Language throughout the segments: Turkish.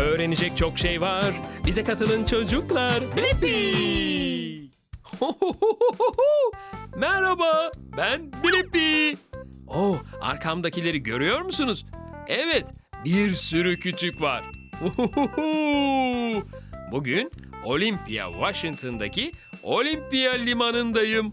Öğrenecek çok şey var. Bize katılın çocuklar. Blippi! Merhaba, ben Blippi. Oh, arkamdakileri görüyor musunuz? Evet, bir sürü kütük var. Bugün Olympia, Washington'daki Olympia limanındayım.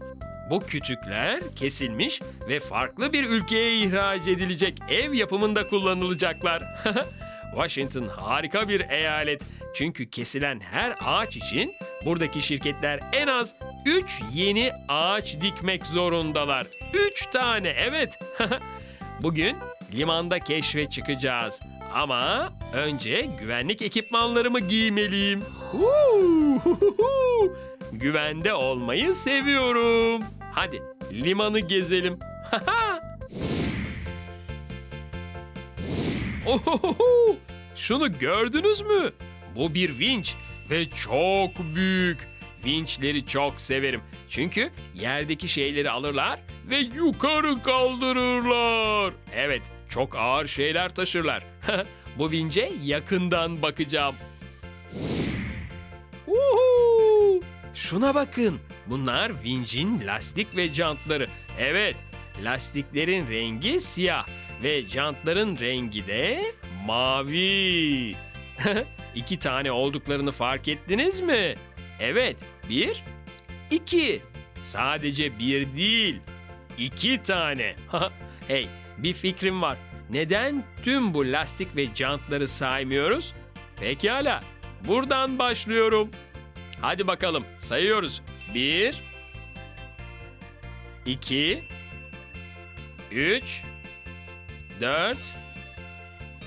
Bu kütükler kesilmiş ve farklı bir ülkeye ihraç edilecek ev yapımında kullanılacaklar. Washington harika bir eyalet. Çünkü kesilen her ağaç için buradaki şirketler en az 3 yeni ağaç dikmek zorundalar. 3 tane evet. Bugün limanda keşfe çıkacağız. Ama önce güvenlik ekipmanlarımı giymeliyim. Güvende olmayı seviyorum. Hadi limanı gezelim. Ohoho! Şunu gördünüz mü? Bu bir vinç ve çok büyük. Vinçleri çok severim. Çünkü yerdeki şeyleri alırlar ve yukarı kaldırırlar. Evet, çok ağır şeyler taşırlar. Bu vince yakından bakacağım. Uhu! Şuna bakın. Bunlar vincin lastik ve jantları. Evet, lastiklerin rengi siyah ve jantların rengi de mavi. İki tane olduklarını fark ettiniz mi? Evet, bir, iki. Sadece bir değil, iki tane. hey, bir fikrim var. Neden tüm bu lastik ve jantları saymıyoruz? Pekala, buradan başlıyorum. Hadi bakalım, sayıyoruz. Bir, iki, üç, dört,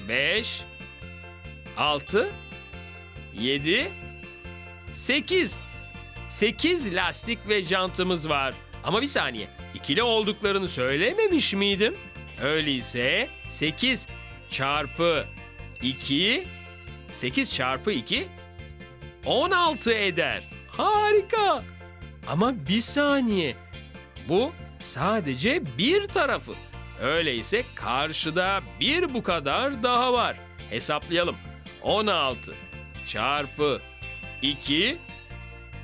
beş, altı, yedi, sekiz. Sekiz lastik ve jantımız var. Ama bir saniye, ikili olduklarını söylememiş miydim? Öyleyse 8 çarpı 2, 8 çarpı 2, 16 eder. Harika. Ama bir saniye. Bu sadece bir tarafı. Öyleyse karşıda bir bu kadar daha var. Hesaplayalım. 16 çarpı 2.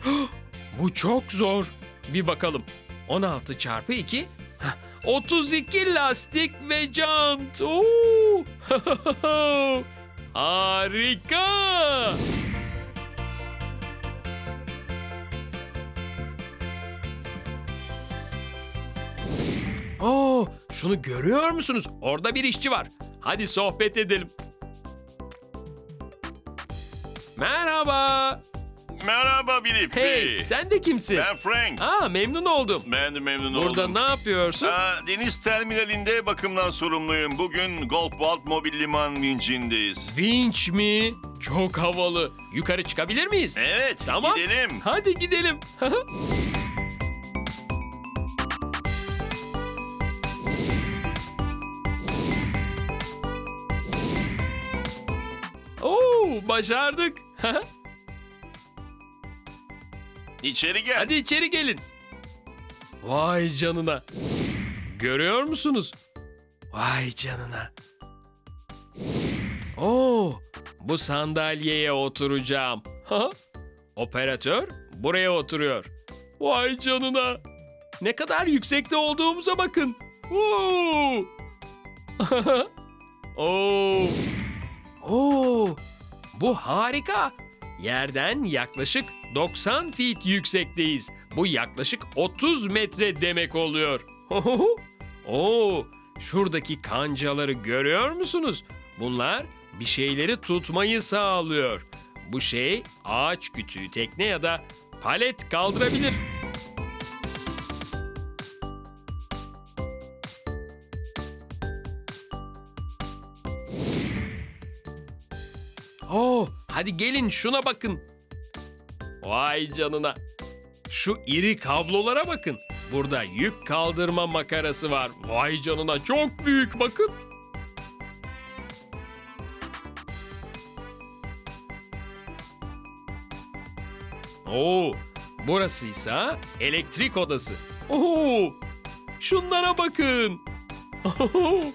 Bu çok zor. Bir bakalım. 16 çarpı 2. Hah, 32 lastik ve jant. Oo! Harika. Şunu görüyor musunuz? Orada bir işçi var. Hadi sohbet edelim. Merhaba. Merhaba Bilippi. Hey, sen de kimsin? Ben Frank. Aa, memnun oldum. Ben de memnun Burada oldum. ne yapıyorsun? Aa, deniz terminalinde bakımdan sorumluyum. Bugün Goldwald Mobil Liman vincindeyiz. Vinç mi? Çok havalı. Yukarı çıkabilir miyiz? Evet, Tamam. gidelim. Hadi gidelim. başardık. İçeri gel. Hadi içeri gelin. Vay canına. Görüyor musunuz? Vay canına. Oo, bu sandalyeye oturacağım. Operatör buraya oturuyor. Vay canına. Ne kadar yüksekte olduğumuza bakın. Oo. Oo. Oo. Bu harika. Yerden yaklaşık 90 feet yüksekteyiz. Bu yaklaşık 30 metre demek oluyor. Oo, şuradaki kancaları görüyor musunuz? Bunlar bir şeyleri tutmayı sağlıyor. Bu şey ağaç kütüğü, tekne ya da palet kaldırabilir. Oo, hadi gelin şuna bakın. Vay canına. Şu iri kablolara bakın. Burada yük kaldırma makarası var. Vay canına çok büyük bakın. Oo, burasıysa elektrik odası. Oo, şunlara bakın. Oo.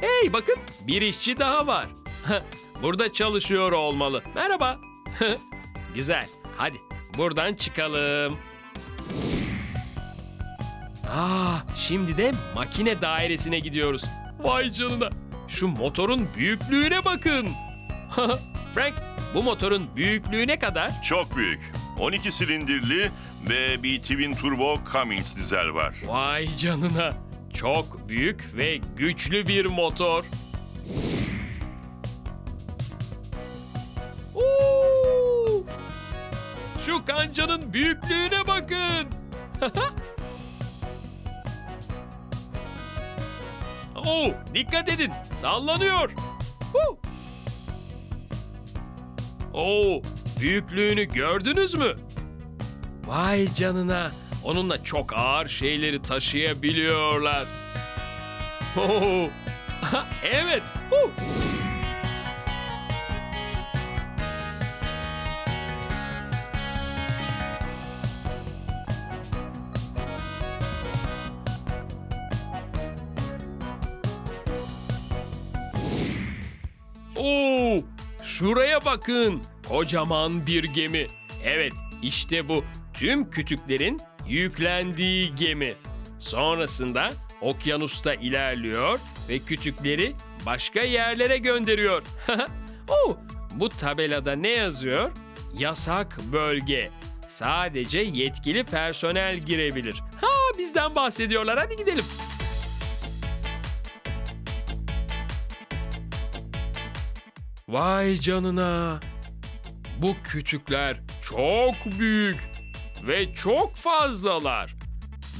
Hey bakın bir işçi daha var. Burada çalışıyor olmalı. Merhaba. Güzel. Hadi buradan çıkalım. Aa, şimdi de makine dairesine gidiyoruz. Vay canına. Şu motorun büyüklüğüne bakın. Frank, bu motorun büyüklüğü ne kadar? Çok büyük. 12 silindirli ve bir twin turbo Cummins dizel var. Vay canına. Çok büyük ve güçlü bir motor. Şu kancanın büyüklüğüne bakın. Oo, dikkat edin. Sallanıyor. Huu! Oo, büyüklüğünü gördünüz mü? Vay canına. Onunla çok ağır şeyleri taşıyabiliyorlar. Oo. evet. Huu. Oo, şuraya bakın. Kocaman bir gemi. Evet, işte bu tüm kütüklerin yüklendiği gemi. Sonrasında okyanusta ilerliyor ve kütükleri başka yerlere gönderiyor. Oo, bu tabelada ne yazıyor? Yasak bölge. Sadece yetkili personel girebilir. Ha bizden bahsediyorlar. Hadi gidelim. Vay canına. Bu küçükler çok büyük ve çok fazlalar.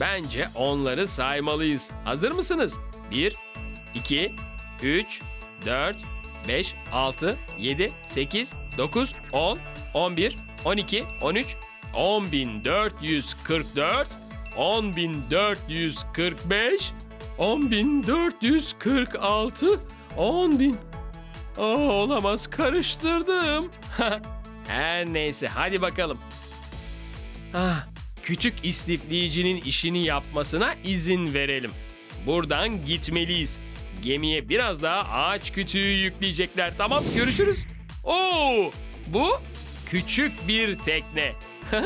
Bence onları saymalıyız. Hazır mısınız? 1, 2, 3, 4, 5, 6, 7, 8, 9, 10, 11, 12, 13, 10.444, 10.445, 10.446, 10.000... Aa, olamaz karıştırdım. Her neyse hadi bakalım. Ah, küçük istifleyicinin işini yapmasına izin verelim. Buradan gitmeliyiz. Gemiye biraz daha ağaç kütüğü yükleyecekler. Tamam görüşürüz. Oo, bu küçük bir tekne.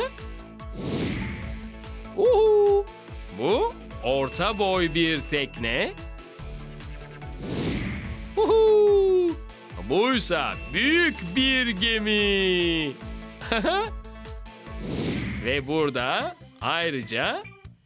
Uhu, bu orta boy bir tekne. Buysa büyük bir gemi. Ve burada ayrıca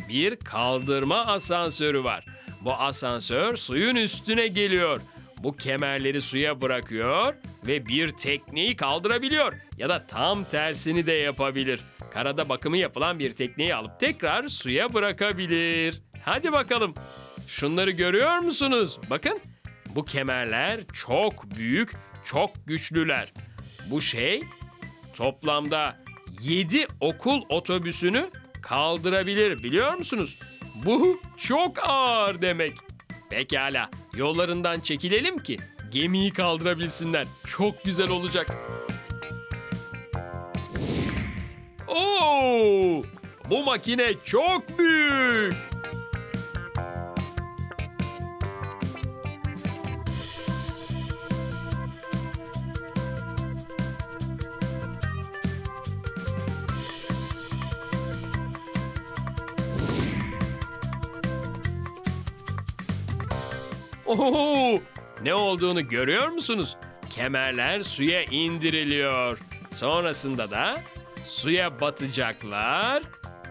bir kaldırma asansörü var. Bu asansör suyun üstüne geliyor. Bu kemerleri suya bırakıyor ve bir tekneyi kaldırabiliyor ya da tam tersini de yapabilir. Karada bakımı yapılan bir tekneyi alıp tekrar suya bırakabilir. Hadi bakalım. Şunları görüyor musunuz? Bakın. Bu kemerler çok büyük, çok güçlüler. Bu şey toplamda 7 okul otobüsünü kaldırabilir biliyor musunuz? Bu çok ağır demek. Pekala yollarından çekilelim ki gemiyi kaldırabilsinler. Çok güzel olacak. Oo! Bu makine çok büyük. Oo! Ne olduğunu görüyor musunuz? Kemerler suya indiriliyor. Sonrasında da suya batacaklar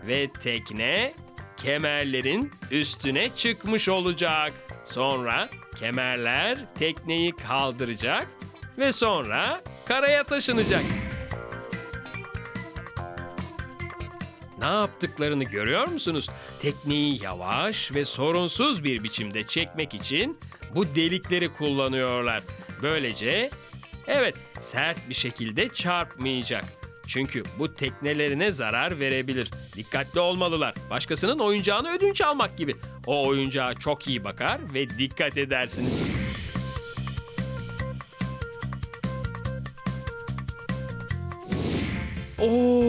ve tekne kemerlerin üstüne çıkmış olacak. Sonra kemerler tekneyi kaldıracak ve sonra karaya taşınacak. Ne yaptıklarını görüyor musunuz? Tekneyi yavaş ve sorunsuz bir biçimde çekmek için bu delikleri kullanıyorlar. Böylece evet sert bir şekilde çarpmayacak. Çünkü bu teknelerine zarar verebilir. Dikkatli olmalılar. Başkasının oyuncağını ödünç almak gibi. O oyuncağa çok iyi bakar ve dikkat edersiniz. Oo,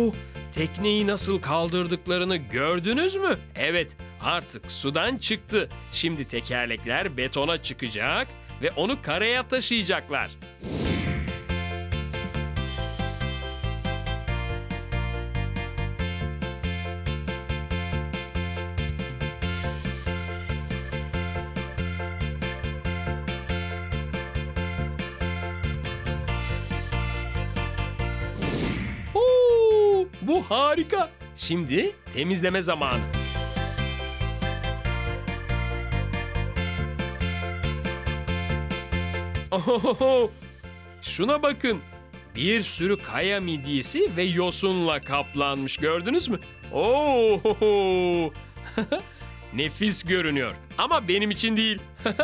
tekneyi nasıl kaldırdıklarını gördünüz mü? Evet, artık sudan çıktı. Şimdi tekerlekler betona çıkacak ve onu karaya taşıyacaklar. Harika. Şimdi temizleme zamanı. Ohohoho! Şuna bakın. Bir sürü kaya midyesi ve yosunla kaplanmış gördünüz mü? Oo! Nefis görünüyor ama benim için değil.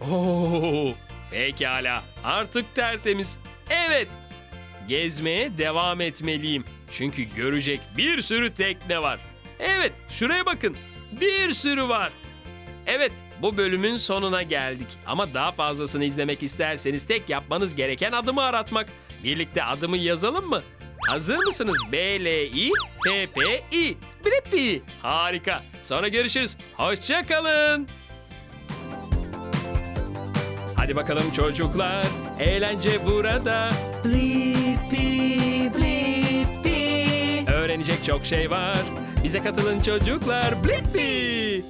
Oo, pekala. Artık tertemiz. Evet. Gezmeye devam etmeliyim. Çünkü görecek bir sürü tekne var. Evet, şuraya bakın. Bir sürü var. Evet, bu bölümün sonuna geldik. Ama daha fazlasını izlemek isterseniz tek yapmanız gereken adımı aratmak. Birlikte adımı yazalım mı? Hazır mısınız? B-L-I-P-P-I. Blippi. Harika. Sonra görüşürüz. Hoşça kalın. Hadi bakalım çocuklar. Eğlence burada. Blippi, blippi. Öğrenecek çok şey var. Bize katılın çocuklar. Blippi.